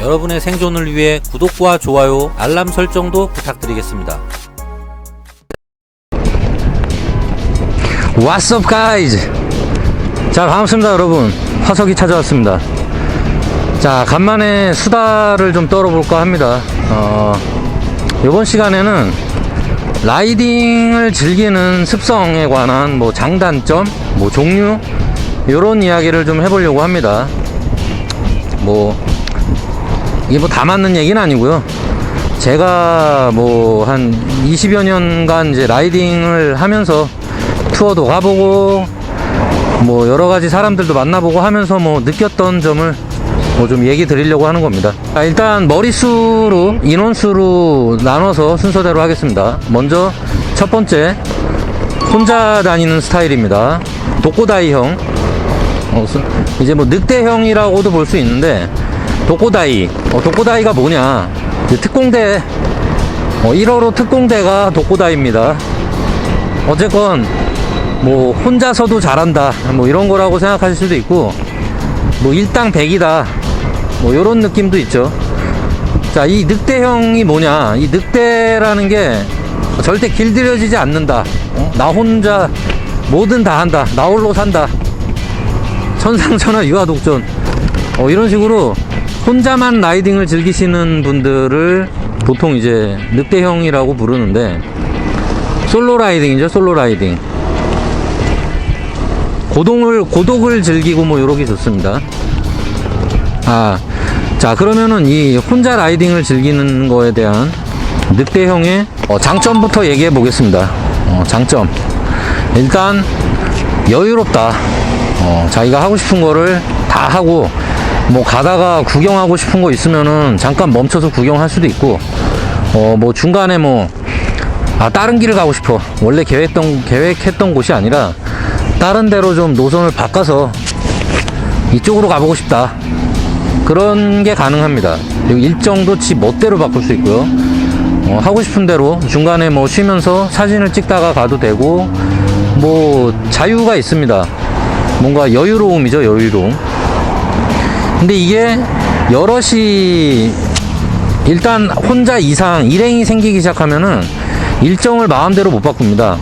여러분의 생존을 위해 구독과 좋아요, 알람 설정도 부탁드리겠습니다. What's up guys? 자 반갑습니다 여러분. 화석이 찾아왔습니다. 자 간만에 수다를 좀 떨어볼까 합니다. 어 이번 시간에는 라이딩을 즐기는 습성에 관한 뭐 장단점 뭐 종류 요런 이야기를 좀 해보려고 합니다. 뭐 이게 뭐 다 맞는 얘기는 아니고요 제가 뭐 한 20여 년간 이제 라이딩을 하면서 투어도 가보고 뭐 여러 가지 사람들도 만나보고 하면서 뭐 느꼈던 점을 뭐 좀 얘기 드리려고 하는 겁니다. 자, 일단 머릿수로 인원수로 나눠서 순서대로 하겠습니다. 먼저 첫 번째 혼자 다니는 스타일입니다. 독고다이형 어, 수- 이제 뭐 늑대형이라고도 볼 수 있는데 독고다이. 어, 독고다이가 뭐냐? 특공대. 어, 1호로 특공대가 독고다이입니다. 어쨌건 뭐 혼자서도 잘한다. 뭐 이런 거라고 생각하실 수도 있고 뭐 일당 백이다. 뭐 이런 느낌도 있죠. 자이 늑대형이 뭐냐? 이 늑대라는 게 절대 길들여지지 않는다. 어? 나 혼자 뭐든 다 한다. 나 홀로 산다. 천상천하 유아독존. 어, 이런 식으로 혼자만 라이딩을 즐기시는 분들을 보통 이제 늑대형이라고 부르는데 솔로 라이딩이죠 솔로 라이딩. 고동을 고독을 즐기고 뭐 이러기 좋습니다. 아 자 그러면은 이 혼자 라이딩을 즐기는 거에 대한 늑대형의 어, 장점부터 얘기해 보겠습니다. 어, 장점. 일단 여유롭다. 어, 자기가 하고 싶은 거를 다 하고 뭐 가다가 구경하고 싶은 거 있으면은 잠깐 멈춰서 구경할 수도 있고 어 뭐 중간에 뭐 아 다른 길을 가고 싶어. 원래 계획했던 계획했던 곳이 아니라 다른 데로 좀 노선을 바꿔서 이쪽으로 가보고 싶다. 그런 게 가능합니다. 그리고 일정도 지 멋대로 바꿀 수 있고요. 어, 하고 싶은 대로 중간에 뭐 쉬면서 사진을 찍다가 가도 되고 뭐 자유가 있습니다. 뭔가 여유로움이죠 여유로움 근데 이게 여럿이 일단 혼자 이상 일행이 생기기 시작하면은 일정을 마음대로 못 바꿉니다.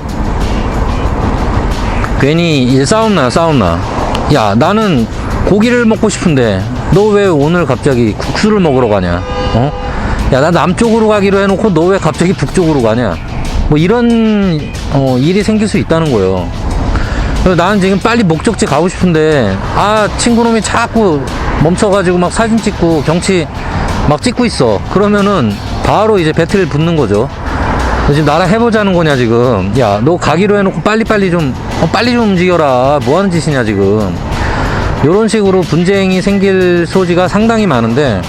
괜히 싸움 나요, 싸움 나. 야, 나는 고기를 먹고 싶은데 너 왜 오늘 갑자기 국수를 먹으러 가냐? 어? 야, 나 남쪽으로 가기로 해놓고 너 왜 갑자기 북쪽으로 가냐? 뭐 이런 어, 일이 생길 수 있다는 거예요. 나는 지금 빨리 목적지 가고 싶은데 아 친구놈이 자꾸 멈춰가지고 막 사진 찍고 경치 막 찍고 있어. 그러면은 바로 이제 배틀 붙는 거죠. 너 지금 나랑 해보자는 거냐 지금. 야 너 가기로 해놓고 빨리빨리 좀 어, 빨리 좀 움직여라. 뭐 하는 짓이냐 지금. 이런 식으로 분쟁이 생길 소지가 상당히 많은데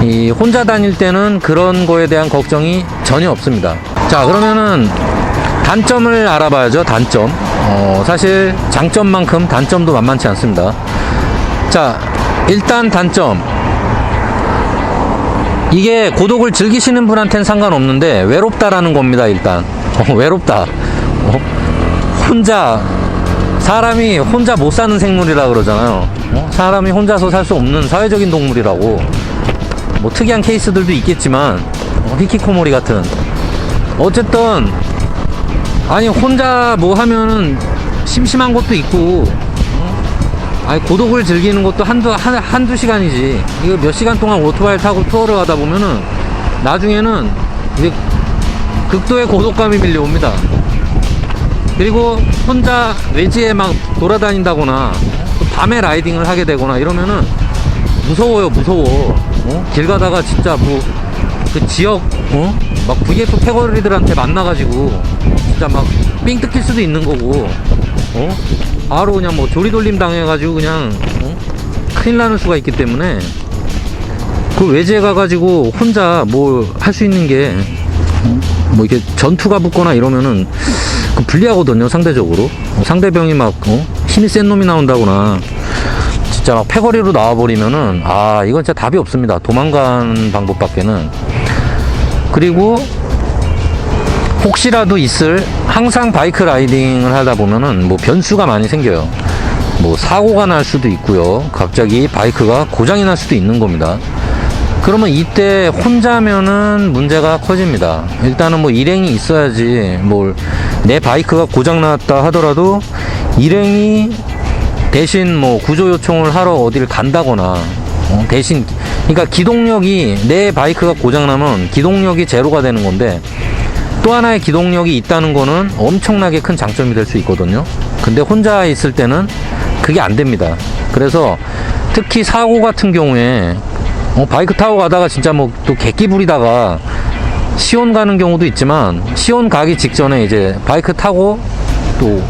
이 혼자 다닐 때는 그런 거에 대한 걱정이 전혀 없습니다. 자 그러면은 단점을 알아봐야죠 단점. 어, 사실 장점만큼 단점도 만만치 않습니다. 자 일단 단점 이게 고독을 즐기시는 분한테는 상관없는데 외롭다라는 겁니다 일단 어, 외롭다 어? 혼자 사람이 혼자 못 사는 생물이라 그러잖아요 어? 사람이 혼자서 살 수 없는 사회적인 동물이라고 뭐 특이한 케이스들도 있겠지만 어, 히키코모리 같은 어쨌든 아니 혼자 뭐 하면은 심심한 것도 있고 어? 아니 고독을 즐기는 것도 한두 한, 한두 시간이지 이거 몇 시간 동안 오토바이 타고 투어를 하다 보면은 나중에는 이제 극도의 고독감이 밀려옵니다 그리고 혼자 외지에 막 돌아다닌다거나 또 밤에 라이딩을 하게 되거나 이러면은 무서워요 무서워 어? 길 가다가 진짜 뭐 그 지역 어? 막 VF 패거리들한테 만나가지고 진짜 막 삥 뜯길 수도 있는 거고 어? 바로 그냥 뭐 조리돌림 당해가지고 그냥 어? 큰일 나는 수가 있기 때문에 그 외지에 가가지고 혼자 뭘할수 있는 게 뭐 이렇게 전투가 붙거나 이러면은 그 불리하거든요 상대적으로 어, 상대병이 막 어? 힘이 센 놈이 나온다거나 진짜 막 패거리로 나와버리면은 아 이건 진짜 답이 없습니다 도망가는 방법밖에는 그리고 혹시라도 있을 항상 바이크 라이딩을 하다 보면은 뭐 변수가 많이 생겨요. 뭐 사고가 날 수도 있고요. 갑자기 바이크가 고장이 날 수도 있는 겁니다. 그러면 이때 혼자면은 문제가 커집니다. 일단은 뭐 일행이 있어야지 뭘 내 바이크가 고장 났다 하더라도 일행이 대신 뭐 구조 요청을 하러 어디를 간다거나 어, 대신 그러니까 기동력이 내 바이크가 고장 나면 기동력이 제로가 되는 건데 또 하나의 기동력이 있다는 거는 엄청나게 큰 장점이 될 수 있거든요. 근데 혼자 있을 때는 그게 안 됩니다. 그래서 특히 사고 같은 경우에 어, 바이크 타고 가다가 진짜 뭐 또 객기 부리다가 시온 가는 경우도 있지만 시온 가기 직전에 이제 바이크 타고 또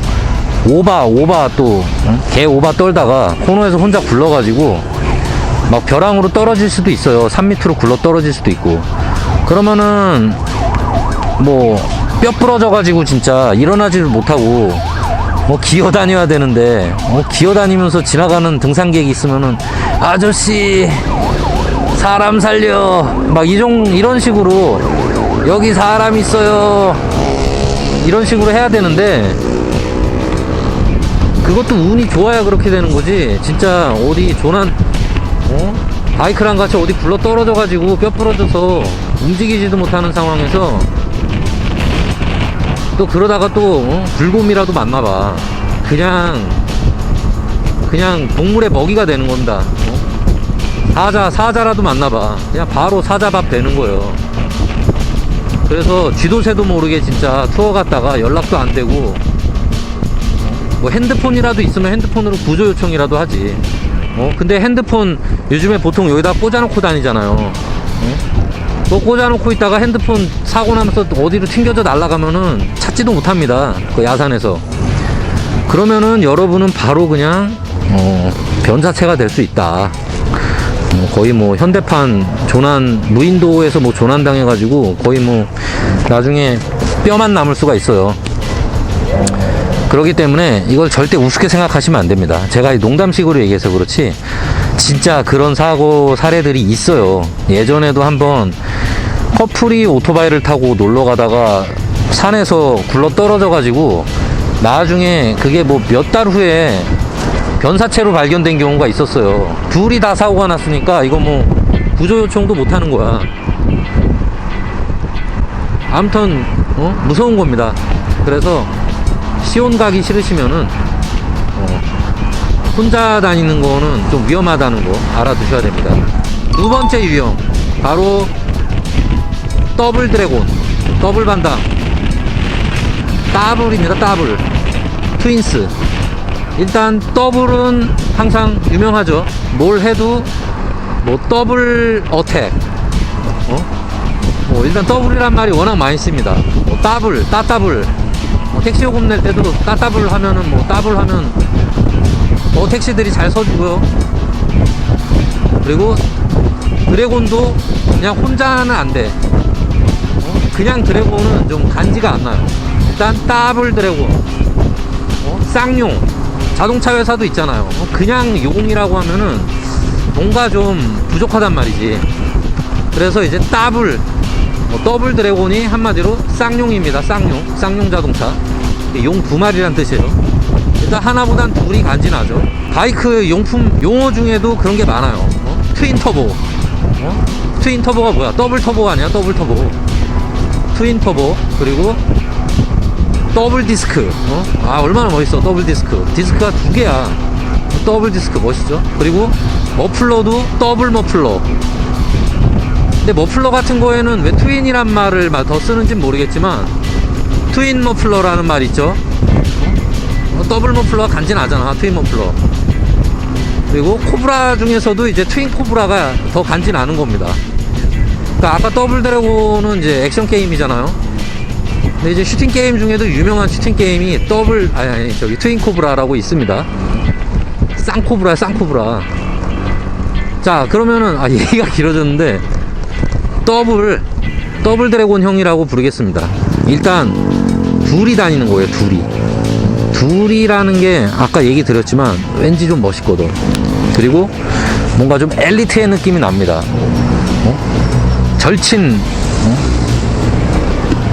오바 오바 또개 오바 떨다가 코너에서 혼자 굴러가지고 막 벼랑으로 떨어질 수도 있어요. 산 밑으로 굴러 떨어질 수도 있고 그러면은 뭐 뼈 부러져 가지고 진짜 일어나지를 못하고 뭐 기어 다녀야 되는데 뭐 기어 다니면서 지나가는 등산객이 있으면은 아저씨 사람 살려. 막 이종 이런 식으로 여기 사람 있어요. 이런 식으로 해야 되는데 그것도 운이 좋아야 그렇게 되는 거지. 진짜 어디 조난 어? 바이크랑 같이 어디 굴러 떨어져 가지고 뼈 부러져서 움직이지도 못하는 상황에서 또 그러다가 또 어? 불곰이라도 만나봐. 그냥 그냥 동물의 먹이가 되는 건다. 어? 사자 사자라도 만나봐. 그냥 바로 사자밥 되는 거예요. 그래서 쥐도새도 모르게 진짜 투어 갔다가 연락도 안 되고 뭐 핸드폰이라도 있으면 핸드폰으로 구조 요청이라도 하지. 어? 근데 핸드폰 요즘에 보통 여기다 꽂아놓고 다니잖아요. 어? 또 꽂아놓고 있다가 핸드폰 사고 나면서 어디로 튕겨져 날아가면은 찾지도 못합니다 그 야산에서 그러면은 여러분은 바로 그냥 어, 변사체가 될 수 있다 뭐 거의 뭐 현대판 조난 무인도에서 뭐 조난 당해가지고 거의 뭐 나중에 뼈만 남을 수가 있어요. 그렇기 때문에 이걸 절대 우습게 생각하시면 안 됩니다. 제가 이 농담식으로 얘기해서 그렇지 진짜 그런 사고 사례들이 있어요. 예전에도 한번 커플이 오토바이를 타고 놀러 가다가 산에서 굴러 떨어져 가지고 나중에 그게 뭐 몇 달 후에 변사체로 발견된 경우가 있었어요. 둘이 다 사고가 났으니까 이거 뭐 구조 요청도 못 하는 거야. 아무튼 어? 무서운 겁니다. 그래서 시온 가기 싫으시면은 어, 혼자 다니는 거는 좀 위험하다는 거 알아두셔야 됩니다. 두 번째 유형 바로 더블 드래곤, 더블 반담, 더블입니다. 더블 트윈스. 일단 더블은 항상 유명하죠. 뭘 해도 뭐 더블 어택. 어? 뭐 일단 더블이란 말이 워낙 많이 씁니다. 뭐 더블, 따더블. 뭐 택시 요금 낼 때도 따더블 하면은 뭐 더블 하면 뭐 택시들이 잘 서주고요. 그리고 드래곤도 그냥 혼자는 안 돼. 어? 그냥 드래곤은 좀 간지가 안 나요. 일단 더블 드래곤. 어? 쌍용. 자동차 회사도 있잖아요. 어, 그냥 용이라고 하면은 뭔가 좀 부족하단 말이지. 그래서 이제 더블, 뭐 더블 드래곤이 한마디로 쌍용입니다. 쌍용, 쌍용 자동차. 용 두 마리란 뜻이에요. 일단 하나보단 둘이 간지나죠. 바이크 용품 용어 중에도 그런 게 많아요. 어? 트윈 터보. 어? 트윈 터보가 뭐야? 더블 터보가 아니야? 더블 터보. 트윈 터보 그리고 더블 디스크 어? 아 얼마나 멋있어 더블 디스크 디스크가 두 개야 더블 디스크 멋있죠 그리고 머플러도 더블 머플러 근데 머플러 같은 거에는 왜 트윈이란 말을 마- 더 쓰는지 모르겠지만 트윈 머플러라는 말 있죠 어, 더블 머플러가 간지나잖아 트윈 머플러 그리고 코브라 중에서도 이제 트윈 코브라가 더 간지나는 겁니다 그러니까 아까 더블 드래곤은 이제 액션 게임이잖아요 근데 이제 슈팅 게임 중에도 유명한 슈팅 게임이 더블 아니 아니 저기 트윈 코브라라고 있습니다. 쌍코브라 쌍코브라. 자 그러면은 아 얘기가 길어졌는데 더블 더블 드래곤 형이라고 부르겠습니다. 일단 둘이 다니는 거예요 둘이. 둘이라는 게 아까 얘기 드렸지만 왠지 좀 멋있거든. 그리고 뭔가 좀 엘리트의 느낌이 납니다. 어? 절친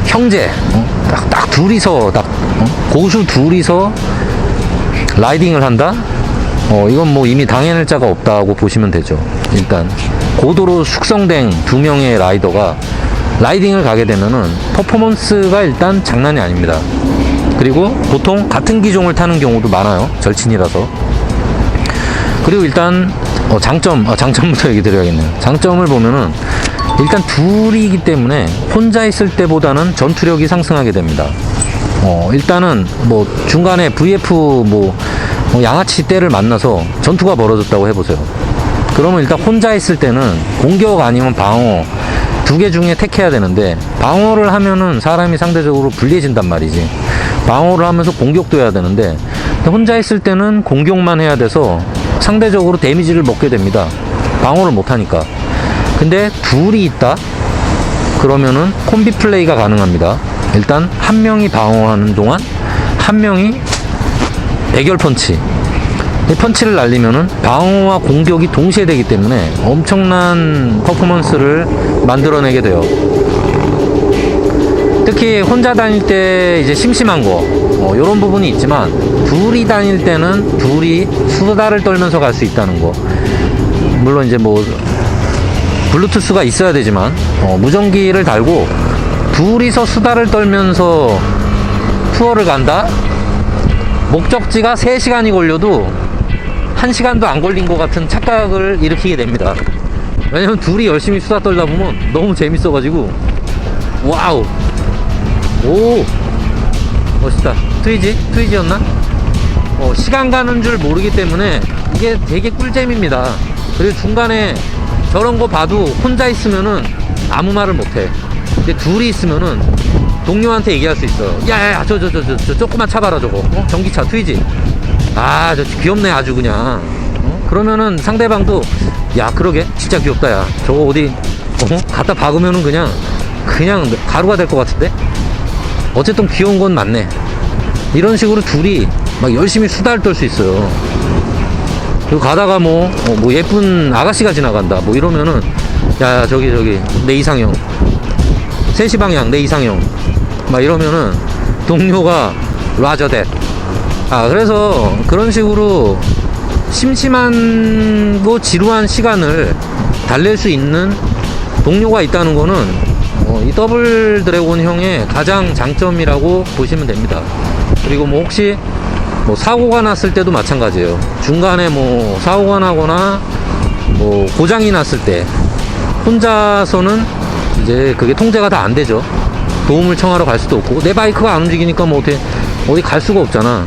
형제 어? 딱, 딱 둘이서 딱 어? 고수 둘이서 라이딩을 한다? 어 이건 뭐 이미 당해낼 자가 없다고 보시면 되죠 일단 고도로 숙성된 두 명의 라이더가 라이딩을 가게 되면은 퍼포먼스가 일단 장난이 아닙니다. 그리고 보통 같은 기종을 타는 경우도 많아요. 절친이라서. 그리고 일단 어, 장점, 아, 장점부터 얘기 드려야겠네요. 장점을 보면은 일단 둘이기 때문에 혼자 있을 때보다는 전투력이 상승하게 됩니다. 어, 일단은 뭐 중간에 VF 뭐 어, 양아치 떼를 만나서 전투가 벌어졌다고 해보세요. 그러면 일단 혼자 있을 때는 공격 아니면 방어 두 개 중에 택해야 되는데 방어를 하면은 사람이 상대적으로 불리해진단 말이지. 방어를 하면서 공격도 해야 되는데 혼자 있을 때는 공격만 해야 돼서 상대적으로 데미지를 먹게 됩니다. 방어를 못 하니까. 근데 둘이 있다? 그러면은 콤비 플레이가 가능합니다. 일단 한 명이 방어하는 동안 한 명이 대결 펀치. 이 펀치를 날리면은 방어와 공격이 동시에 되기 때문에 엄청난 퍼포먼스를 만들어내게 돼요. 특히 혼자 다닐 때 이제 심심한 거, 어, 이런 부분이 있지만 둘이 다닐 때는 둘이 수다를 떨면서 갈 수 있다는 거. 물론 이제 뭐 블루투스가 있어야 되지만 어, 무전기를 달고 둘이서 수다를 떨면서 투어를 간다? 목적지가 3시간이 걸려도 1시간도 안 걸린 것 같은 착각을 일으키게 됩니다. 왜냐면 둘이 열심히 수다 떨다 보면 너무 재밌어가지고 와우 오 멋있다 트위지? 트위지였나? 어, 시간 가는 줄 모르기 때문에 이게 되게 꿀잼입니다. 그리고 중간에 저런 거 봐도 혼자 있으면은 아무 말을 못해. 근데 둘이 있으면은 동료한테 얘기할 수 있어요. 야야야 저 저 저 저 저 조그만 차 봐라 저거. 어? 전기차 트위지. 아 저 귀엽네 아주 그냥. 어? 그러면은 상대방도 야 그러게 진짜 귀엽다 야. 저거 어디 어? 갖다 박으면은 그냥 그냥 가루가 될 것 같은데. 어쨌든 귀여운 건 맞네. 이런 식으로 둘이 막 열심히 수다를 떨 수 있어요. 그리고 가다가 뭐, 어, 뭐 예쁜 아가씨가 지나간다. 뭐 이러면은, 야, 야, 저기, 저기, 내 이상형. 3시 방향, 내 이상형. 막 이러면은, 동료가, 라저 댓. 아, 그래서 그런 식으로 심심한, 고 지루한 시간을 달랠 수 있는 동료가 있다는 거는, 어, 이 더블 드래곤 형의 가장 장점이라고 보시면 됩니다. 그리고 뭐 혹시 뭐 사고가 났을 때도 마찬가지예요. 중간에 뭐 사고가 나거나 뭐 고장이 났을 때 혼자서는 이제 그게 통제가 다 안 되죠. 도움을 청하러 갈 수도 없고 내 바이크가 안 움직이니까 뭐 어떻게 어디 갈 수가 없잖아.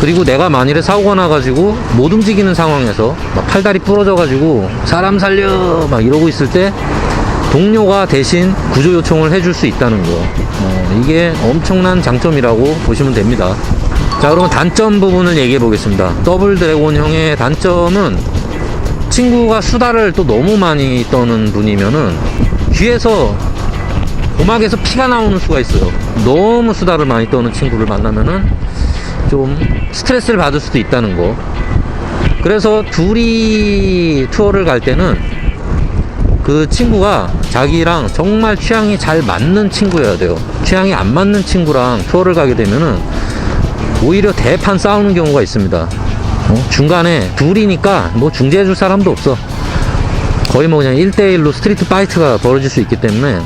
그리고 내가 만일에 사고가 나가지고 못 움직이는 상황에서 막 팔다리 부러져가지고 사람 살려 막 이러고 있을 때 동료가 대신 구조 요청을 해줄 수 있다는 거. 어, 이게 엄청난 장점이라고 보시면 됩니다. 자, 그러면 단점 부분을 얘기해 보겠습니다. 더블 드래곤 형의 단점은 친구가 수다를 또 너무 많이 떠는 분이면은 귀에서 고막에서 피가 나오는 수가 있어요. 너무 수다를 많이 떠는 친구를 만나면은 좀 스트레스를 받을 수도 있다는 거. 그래서 둘이 투어를 갈 때는 그 친구가 자기랑 정말 취향이 잘 맞는 친구여야 돼요. 취향이 안 맞는 친구랑 투어를 가게 되면은 오히려 대판 싸우는 경우가 있습니다. 어? 중간에 둘이니까 뭐 중재해 줄 사람도 없어. 거의 뭐 그냥 1대1로 스트리트 파이트가 벌어질 수 있기 때문에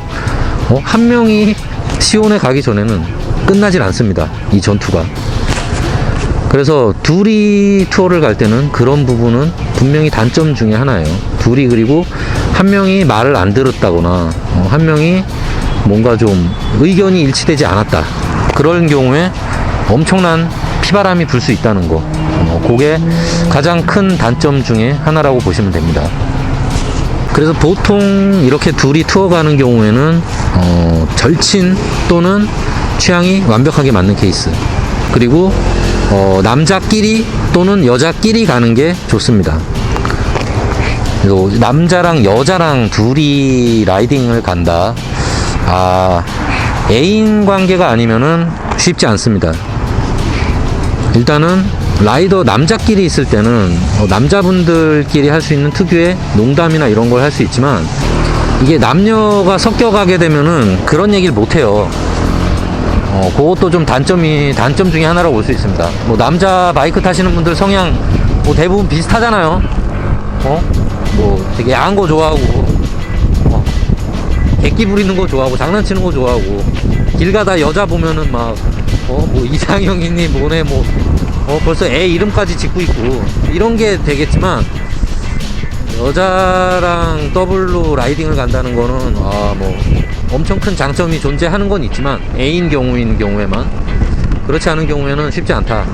어? 한 명이 시온에 가기 전에는 끝나질 않습니다. 이 전투가. 그래서 둘이 투어를 갈 때는 그런 부분은 분명히 단점 중에 하나예요. 둘이 그리고 한 명이 말을 안 들었다거나 어, 한 명이 뭔가 좀 의견이 일치되지 않았다. 그런 경우에 엄청난 피바람이 불 수 있다는 거. 어, 그게 가장 큰 단점 중에 하나라고 보시면 됩니다. 그래서 보통 이렇게 둘이 투어 가는 경우에는 어, 절친 또는 취향이 완벽하게 맞는 케이스. 그리고 어, 남자끼리 또는 여자끼리 가는 게 좋습니다. 그리고 남자랑 여자랑 둘이 라이딩을 간다. 아, 애인 관계가 아니면은 쉽지 않습니다. 일단은 라이더 남자끼리 있을 때는 어, 남자분들끼리 할 수 있는 특유의 농담이나 이런 걸 할 수 있지만 이게 남녀가 섞여가게 되면은 그런 얘기를 못 해요. 어, 그것도 좀 단점이 단점 중에 하나라고 볼 수 있습니다. 뭐 남자 바이크 타시는 분들 성향 뭐 대부분 비슷하잖아요. 어? 뭐 되게 야한 거 좋아하고 어, 객기 부리는 거 좋아하고 장난치는 거 좋아하고 길 가다 여자 보면은 막 어 뭐 이상형이니 뭐네 뭐 어 벌써 애 이름까지 짓고 있고 이런 게 되겠지만 여자랑 더블로 라이딩을 간다는 거는 아 뭐 엄청 큰 장점이 존재하는 건 있지만 애인 경우인 경우에만 그렇지 않은 경우에는 쉽지 않다